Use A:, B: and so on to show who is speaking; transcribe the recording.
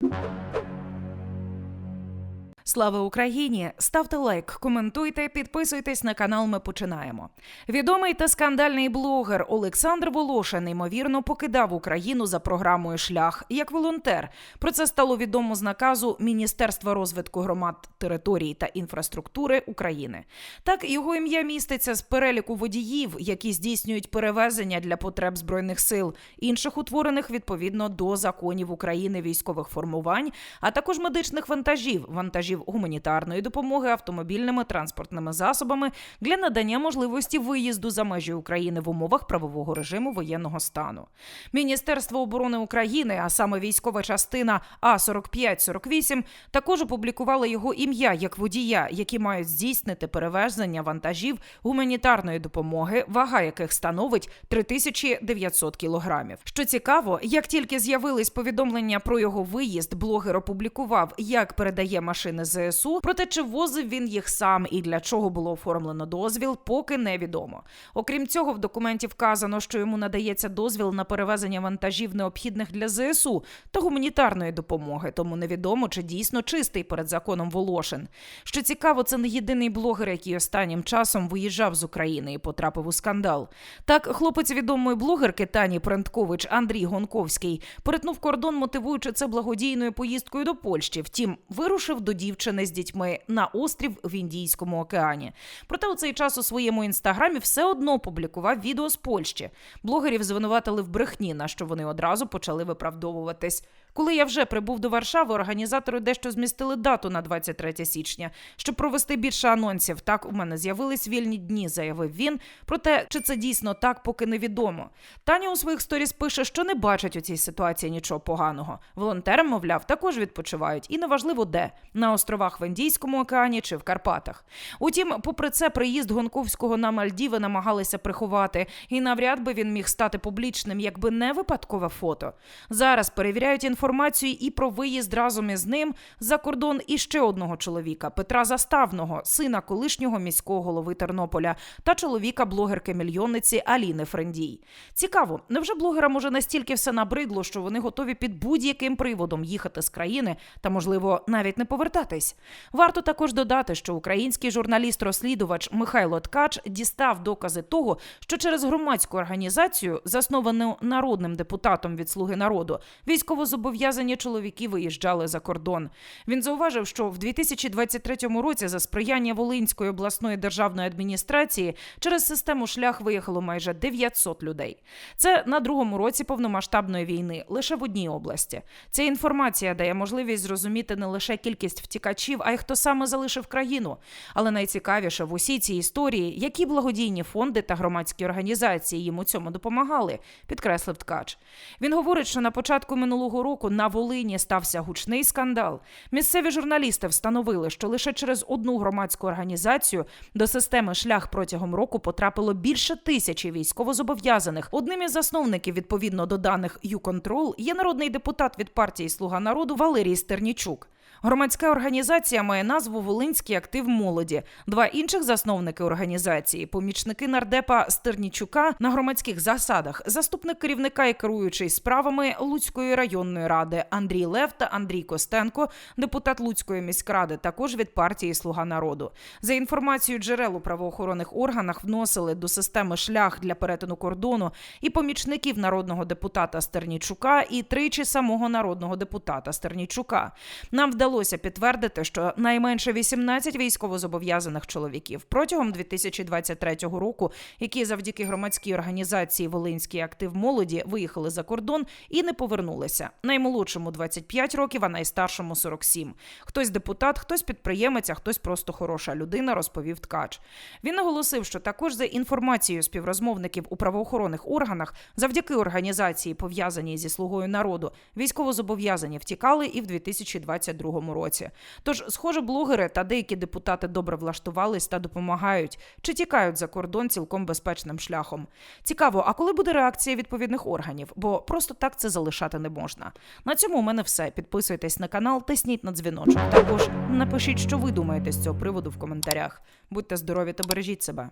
A: you Слава Україні! Ставте лайк, коментуйте, підписуйтесь на канал. Ми починаємо. Відомий та скандальний блогер Олександр Волошин ймовірно покидав Україну за програмою Шлях як волонтер. Про це стало відомо з наказу Міністерства розвитку громад територій та інфраструктури України. Так його ім'я міститься з переліку водіїв, які здійснюють перевезення для потреб збройних сил, інших утворених відповідно до законів України військових формувань, а також медичних вантажів, вантажів гуманітарної допомоги автомобільними транспортними засобами для надання можливості виїзду за межі України в умовах правового режиму воєнного стану. Міністерство оборони України, а саме військова частина А 4548 також опублікувала його ім'я як водія, які мають здійснити перевезення вантажів гуманітарної допомоги, вага яких становить 3900 кілограмів. Що цікаво, як тільки з'явились повідомлення про його виїзд, блогер опублікував, як передає машини ЗСУ. Проте чи возив він їх сам і для чого було оформлено дозвіл, поки невідомо. Окрім цього, в документі вказано, що йому надається дозвіл на перевезення вантажів необхідних для ЗСУ та гуманітарної допомоги. Тому невідомо, чи дійсно чистий перед законом Волошин. Що цікаво, це не єдиний блогер, який останнім часом виїжджав з України і потрапив у скандал. Так, хлопець відомої блогерки Тані Пренткович Андрій Гонковський перетнув кордон, мотивуючи це благодійною поїздкою до Польщі. Втім, вирушив до дівчини з дітьми на острів в Індійському океані. Проте у цей час у своєму інстаграмі все одно публікував відео з Польщі. Блогерів звинуватили в брехні, на що вони одразу почали виправдовуватись. Коли я вже прибув до Варшави, організатори дещо змістили дату на 23 січня, щоб провести більше анонсів. Так у мене з'явились вільні дні, заявив він. Проте чи це дійсно так, поки невідомо. Таня у своїх сторіс пише, що не бачить у цій ситуації нічого поганого. Волонтери, мовляв, також відпочивають, і неважливо де на островах в Індійському океані чи в Карпатах. Утім, попри це, приїзд Гонковського на Мальдіви намагалися приховати, і навряд би він міг стати публічним, якби не випадкове фото. Зараз перевіряють інформацію і про виїзд разом із ним за кордон іще одного чоловіка Петра Заставного, сина колишнього міського голови Тернополя, та чоловіка блогерки мільйонниці Аліни Френдій. Цікаво, невже блогерам уже настільки все набридло, що вони готові під будь-яким приводом їхати з країни та, можливо, навіть не повертатись? Варто також додати, що український журналіст-розслідувач Михайло Ткач дістав докази того, що через громадську організацію, засновану народним депутатом від Слуги народу, військовозобов'язані чоловіки виїжджали за кордон. Він зауважив, що в 2023 році за сприяння Волинської обласної державної адміністрації через систему шлях виїхало майже 900 людей. Це на другому році повномасштабної війни лише в одній області. Ця інформація дає можливість зрозуміти не лише кількість втікачів, а й хто саме залишив країну. Але найцікавіше в усій цій історії, які благодійні фонди та громадські організації їм у цьому допомагали, підкреслив ткач. Він говорить, що на початку минулого року на Волині стався гучний скандал. Місцеві журналісти встановили, що лише через одну громадську організацію до системи шлях протягом року потрапило більше тисячі військовозобов'язаних. Одним із засновників, відповідно до даних «Юконтрол», є народний депутат від партії Слуга народу Валерій Стернічук. Громадська організація має назву Волинський актив молоді. Два інших засновники організації помічники нардепа Стернічука на громадських засадах, заступник керівника і керуючий справами Луцької районної ради Андрій Лев та Андрій Костенко, депутат Луцької міськради, також від партії Слуга народу. За інформацією джерел у правоохоронних органах вносили до системи шлях для перетину кордону і помічників народного депутата Стернічука, і тричі самого народного депутата Стернічука. Нам вдалося підтвердити, що найменше 18 військовозобов'язаних чоловіків протягом 2023 року, які завдяки громадській організації Волинський актив молоді виїхали за кордон і не повернулися. Наймолодшому 25 років, а найстаршому 47. Хтось депутат, хтось підприємець, а хтось просто хороша людина, розповів ткач. Він наголосив, що також за інформацією співрозмовників у правоохоронних органах, завдяки організації, пов'язаній зі слугою народу, військовозобов'язані втікали і в 2022 році. Тож, схоже, блогери та деякі депутати добре влаштувались та допомагають чи тікають за кордон цілком безпечним шляхом. Цікаво, а коли буде реакція відповідних органів? Бо просто так це залишати не можна. На цьому у мене все. Підписуйтесь на канал, тисніть на дзвіночок. Також напишіть, що ви думаєте з цього приводу в коментарях. Будьте здорові та бережіть себе.